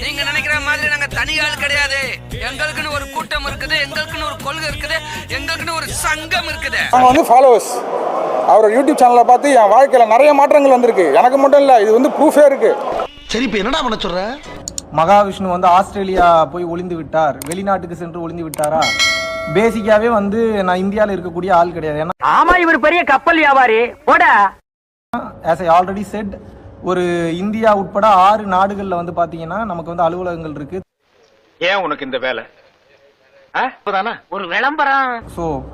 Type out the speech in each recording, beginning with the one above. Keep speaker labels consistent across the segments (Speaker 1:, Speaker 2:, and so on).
Speaker 1: நீங்க நினைக்கிற மாதிரி நாங்க தனி ஆள் கிடையாது. எங்களுக்குன்னு ஒரு கூட்டம் இருக்குது எங்களுக்குன்னு ஒரு கொள்கை இருக்குது எங்களுக்குன்னு ஒரு சங்கம் இருக்குது.
Speaker 2: நாங்கள் வந்து ஃபாலோவர்ஸ் அவரோட யூடியூப் சேனலை பார்த்து என் வாழ்க்கையில் நிறைய மாற்றங்கள் வந்திருக்கு. எனக்கு மட்டும் இல்லை இது வந்து ப்ரூஃபே இருக்கு.
Speaker 3: சரி இப்ப என்னடா பண்ண சொல்ற?
Speaker 4: மகாவிஷ்ணு வந்து ஆஸ்திரேலியா போய் ஒளிந்து விட்டார். வெளிநாட்டுக்கு சென்று ஒளிந்து விட்டாரா? பேசிக்காவே வந்து நான் இந்தியாவில் இருக்கக்கூடிய ஆள் கிடையாது. ஏன்னா
Speaker 5: ஆமா இவர் பெரிய கப்பல் வியாபாரி. போடா.
Speaker 4: ஆஸ் ஐ ஆல்ரெடி செட் ஒரு இந்தியா உட்பட ஆறு நாடுகளில் வந்து பார்த்தீங்கன்னா நமக்கு வந்து அலுவலகங்கள் இருக்கு.
Speaker 6: ஏன் உனக்கு இந்த வேலை?
Speaker 5: ஒரு விளம்பரம்.
Speaker 4: ஸோ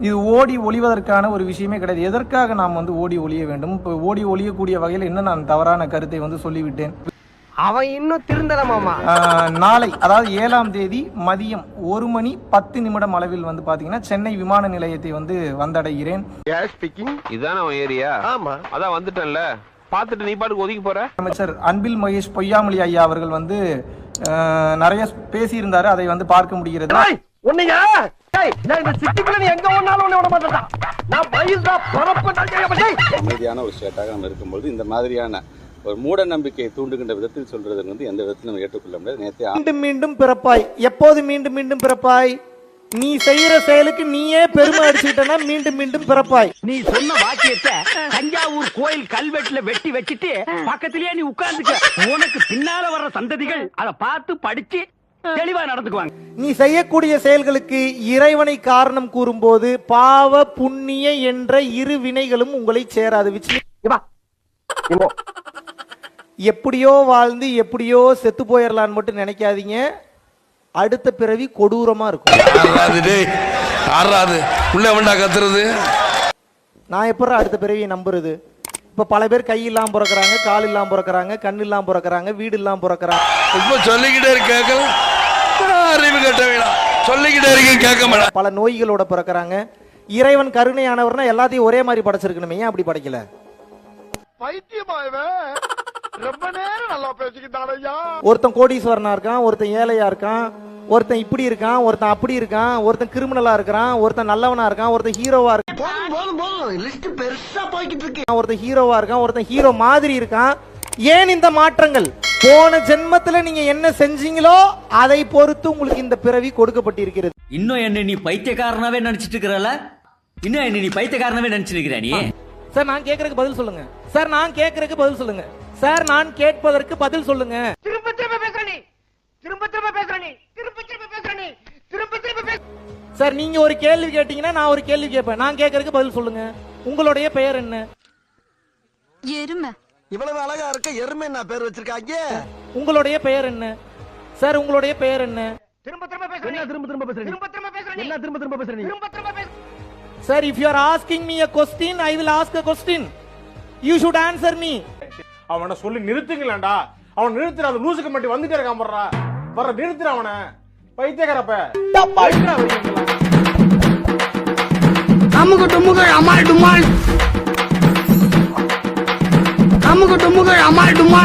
Speaker 4: இது ஓடி ஒளிவதற்கான ஒரு விஷயமே கிடையாது. எதற்காக நாம் வந்து ஓடி ஒளிய வேண்டும்? இப்போ ஓடி ஒளியக்கூடிய வகையில் என்ன நான் தவறான கருத்தை வந்து சொல்லிவிட்டேன்?
Speaker 5: அவன் இன்னும் திருந்தல மாமா.
Speaker 4: ஆஹ், நாளை அதாவது ஏழாம் தேதி மதியம் ஒரு மணி பத்து நிமிடம் அளவில் வந்து பாத்தீங்கன்னா சென்னை விமான நிலையத்தை வந்து வந்தடைகிறேன்.
Speaker 7: இதான அவன் ஏரியா?
Speaker 3: ஆமா.
Speaker 7: அதான் வந்துட்டேன்ல. பாத்துட்டு நீ பாட்டுக்கு ஒதுங்கி போற?
Speaker 4: அமைச்சர் அன்பில் மகேஷ் பொய்யாமொழி ஐயா அவர்கள் வந்து நிறைய பேசியிருந்தாரு. அதை வந்து பார்க்க முடிகிறது.
Speaker 5: உன்னையா? டேய் நான் இந்த சிட்டிக்குள்ள நீ எங்க ஒண்ணாலும் உன்னை விட மாட்டேன்டா. நான் மயில்டா பரப்பு
Speaker 8: அமைதியான ஒரு ஸ்டேட்டாக நம்ம இருக்கும்போது இந்த மாதிரியான ஒரு மூட நம்பிக்கையை தூண்டுகின்ற விதத்தில் சொல்றது வந்து எந்த விதத்திலும் நம்ம ஏற்றுக்கொள்ள முடியாது. நேற்று
Speaker 4: மீண்டும் மீண்டும் பிறப்பாய். எப்போது மீண்டும் மீண்டும் பிறப்பாய்? நீ செய்யற செயலுக்கு நீயே பெருமை அடிச்சுக்கிட்டனா மீண்டும் மீண்டும் பிறப்பாய்.
Speaker 5: நீ சொன்ன வாக்கியத்தை தஞ்சாவூர் கோயில் கல்வெட்டுல வெட்டி வச்சிட்டு பக்கத்திலேயே நீ உட்கார்ந்துக்க. உனக்கு பின்னால வர்ற சந்ததிகள் அதை பார்த்து படிச்சு தெளிவா நடந்துக்குவாங்க.
Speaker 4: நீ செய்யக்கூடிய செயல்களுக்கு இறைவனை காரணம் கூறும்போது பாவ புண்ணிய என்ற இரு வினைகளும் உங்களை சேராது. எப்படியோ வாழ்ந்து எப்படியோ செத்து போயிடலான்னு மட்டும் நினைக்காதீங்க. அடுத்த பிறவி கொடூரமா இருக்கும்.
Speaker 3: ஆறாது உள்ள வேண்டா கத்துறது.
Speaker 4: நான் எப்பறம் அடுத்த பிறவியை நம்புறது? இப்ப பல பேர் கை இல்லாம பிறக்கறாங்க கால் இல்லாம பிறக்கறாங்க கண் இல்லாம பிறக்கறாங்க வீடு இல்லாம பிறக்கறாங்க.
Speaker 3: இப்ப சொல்லிக்கிட்டே இருக்க அறிவு கட்ட வேணாம் சொல்லிக்கிட்டே இருக்கேன் கேட்க மாட்டேன்
Speaker 4: பல நோய்களோட பிறக்கறாங்க. இறைவன் கருணையானவர்னா எல்லாத்தையும் ஒரே மாதிரி படைச்சிருக்கணுமே ஏன் அப்படி படைக்கல?
Speaker 3: ரொம்ப நேரம் நல்லா பேசிக்கிட்டாடையா
Speaker 4: ஒருத்தன் கோடீஸ்வரனா இருக்கான் ஒருத்தன் ஏழையா இருக்கான் ஒருத்தன் இப்படி இருக்கான் ஒருத்தன் அப்படி இருக்கான் ஒருத்தன் கிரிமினலா இருக்கிறான் ஒருத்தன் நல்லவனா இருக்கான் ஒருத்தன் ஹீரோவா இருக்கான். ஒருத்தன் ஹீரோவா இருக்கான் ஒருத்தன் ஹீரோ மாதிரி இருக்கான். ஏன் இந்த மாற்றங்கள்? போன ஜென்மத்துல நீங்க என்ன செஞ்சீங்களோ அதை பொறுத்து உங்களுக்கு இந்த பிறவி கொடுக்கப்பட்டிருக்கிறது.
Speaker 9: இன்னும் என்ன நீ பைத்தியக்காரனாவே நினைச்சிட்டு இருக்கிறல? இன்னும் என்ன நீ பைத்தியக்காரனாவே நினைச்சிட்டு இருக்கிற நீ?
Speaker 4: சார் நான் கேக்குறதுக்கு பதில் சொல்லுங்க. சார் நான் கேக்குறதுக்கு பதில் சொல்லுங்க. சார் நான் கேட்பதற்கு பதில் சொல்லுங்க.
Speaker 5: திரும்ப திரும்ப பேசுற திரும்ப திரும்ப பேசுற நீ. திரும்ப திரும்ப பேசுற நீ. திரும்ப திரும்ப பேச.
Speaker 4: சார் நீங்க ஒரு கேள்வி கேட்டீங்கன்னா நான் ஒரு கேள்வி கேட்பேன். நான் கேட்கறதுக்கு பதில் சொல்லுங்க. உங்களுடைய பெயர் என்ன?
Speaker 10: எருமை.
Speaker 3: இவ்வளவு அழகா இருக்க எருமை என்ன பேர் வச்சிருக்காங்க?
Speaker 4: உங்களுடைய பெயர் என்ன? சார் உங்களுடைய பெயர் என்ன?
Speaker 5: திரும்ப திரும்ப பேசுற என்ன திரும்ப திரும்ப பேசுற திரும்ப திரும்ப பேசுற என்ன திரும்ப திரும்ப பேசுற நீ? திரும்ப திரும்ப பேசுற
Speaker 4: sir if you are asking me a question I will ask a question. You should answer me
Speaker 2: அவனை சொல்லி நிறுத்துங்களேன்டா. அவன் நிறுத்துற அந்த லூசுக்கு மட்டும் வந்துட்டே இருக்கான் போடுறா. வர நிறுத்துற அவனை பைத்தியக்காரப்ப.
Speaker 5: அமுகு டுமுகு அமால் டுமால். அமுகு டுமுகு அமால் டுமால்.